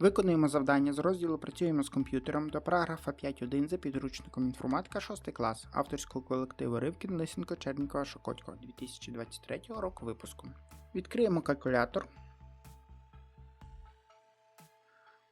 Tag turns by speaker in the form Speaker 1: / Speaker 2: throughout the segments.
Speaker 1: Виконуємо завдання з розділу Працюємо з комп'ютером до параграфа 5.1 за підручником інформатика 6 клас авторського колективу Ривкін Лисенко Чернікова Шокотько 2023 року випуску. Відкриємо калькулятор.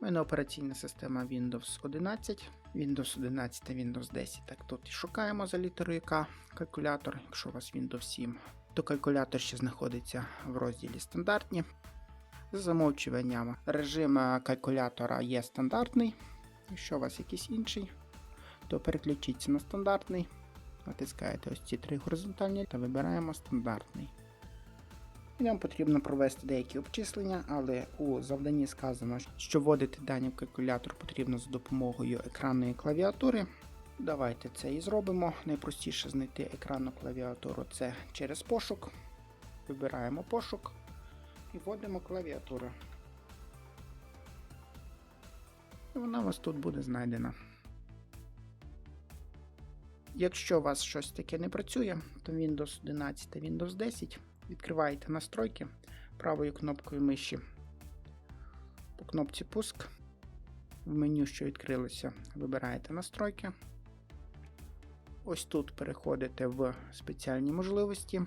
Speaker 1: У мене операційна система Windows 11, Windows 11 та Windows 10. Так тут і шукаємо за літерою К калькулятор. Якщо у вас Windows 7, то калькулятор ще знаходиться в розділі стандартні. За замовчуванням режим е, калькулятора є стандартний. Якщо у вас якийсь інший, то переключіться на стандартний. Натискаєте ось ці три горизонтальні та вибираємо стандартний. І нам потрібно провести деякі обчислення, але у завданні сказано, що вводити дані в калькулятор потрібно за допомогою екранної клавіатури. Давайте це і зробимо. Найпростіше знайти екранну клавіатуру це через пошук. Вибираємо пошук і вводимо клавіатуру. І вона у вас тут буде знайдена. Якщо у вас щось таке не працює, то Windows 11 та Windows 10 відкриваєте настройки правою кнопкою миші. По кнопці Пуск. В меню, що відкрилося, вибираєте настройки. Ось тут переходите в спеціальні можливості.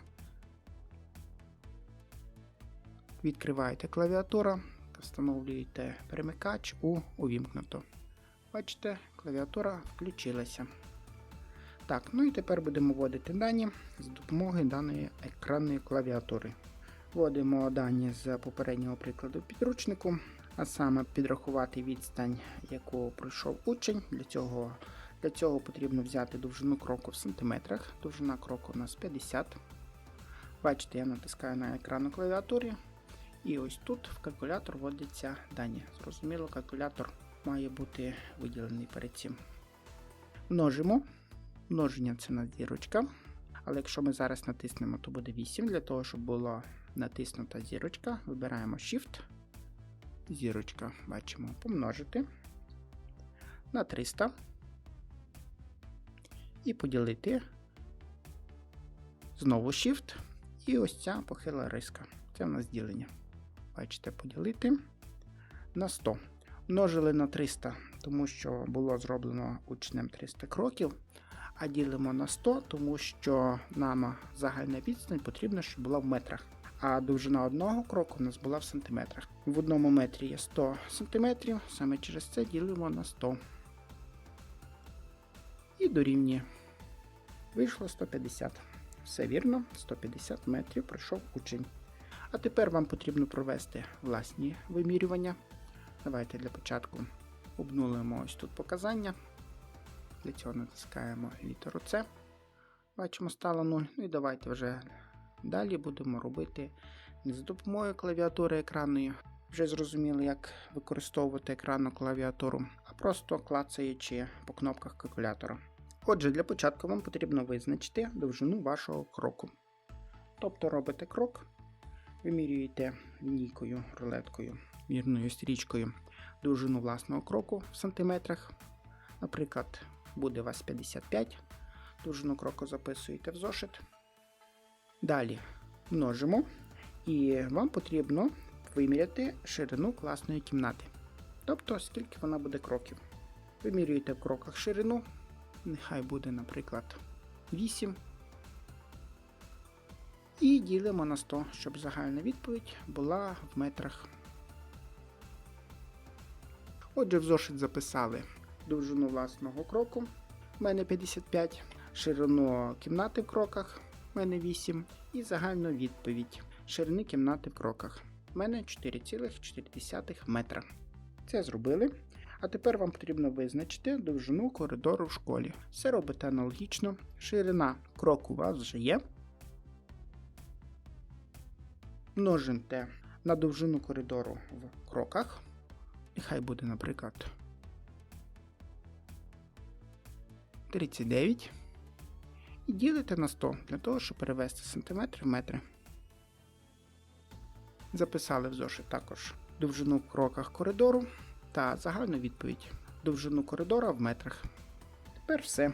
Speaker 1: Відкриваєте клавіатуру встановлюєте перемикач у увімкнуто. Бачите, клавіатура включилася. Так, ну і тепер будемо вводити дані з допомогою даної екранної клавіатури. Вводимо дані з попереднього прикладу підручнику, а саме підрахувати відстань, яку пройшов учень. Для цього, для цього потрібно взяти довжину кроку в сантиметрах. Довжина кроку у нас 50. Бачите, я натискаю на екранну клавіатурі. І ось тут в калькулятор вводяться дані. Зрозуміло, калькулятор має бути виділений перед цим. Множимо. Множення це на зірочка. Але якщо ми зараз натиснемо, то буде 8. Для того, щоб була натиснута зірочка, вибираємо Shift. Зірочка, бачимо, помножити на 300 і поділити. Знову Shift. І ось ця похила риска. Це в нас ділення. Бачите, поділити на 100. Множили на 300, тому що було зроблено учнем 300 кроків. А ділимо на 100, тому що нам загальна відстань потрібна, щоб була в метрах. А довжина одного кроку у нас була в сантиметрах. В одному метрі є 100 сантиметрів, саме через це ділимо на 100. І дорівнює. Вийшло 150. Все вірно, 150 метрів пройшов учень. А тепер вам потрібно провести власні вимірювання. Давайте для початку обнулимо ось тут показання. Для цього натискаємо літеру С. Бачимо, стало 0. Ну і давайте вже далі будемо робити не за допомогою клавіатури екранної. Вже зрозуміли, як використовувати екранну клавіатуру, а просто клацаючи по кнопках калькулятора. Отже, для початку вам потрібно визначити довжину вашого кроку. Тобто робите крок, вимірюєте лінійкою, рулеткою, мірною стрічкою довжину власного кроку в сантиметрах. Наприклад, буде у вас 55, довжину кроку записуєте в зошит. Далі множимо, і вам потрібно виміряти ширину класної кімнати. Тобто, скільки вона буде кроків. Вимірюєте в кроках ширину, нехай буде, наприклад, 8. І ділимо на 100, щоб загальна відповідь була в метрах. Отже, в зошит записали довжину власного кроку, в мене 55, ширину кімнати в кроках, в мене 8, і загальну відповідь ширини кімнати в кроках. в мене 4,4 метра. Це зробили. А тепер вам потрібно визначити довжину коридору в школі. Все робите аналогічно. Ширина кроку у вас вже є. Множите на довжину коридору в кроках. Нехай буде, наприклад, 39. І ділите на 100 для того, щоб перевести сантиметри в метри. Записали в зошит також довжину в кроках коридору та загальну відповідь довжину коридора в метрах. Тепер все.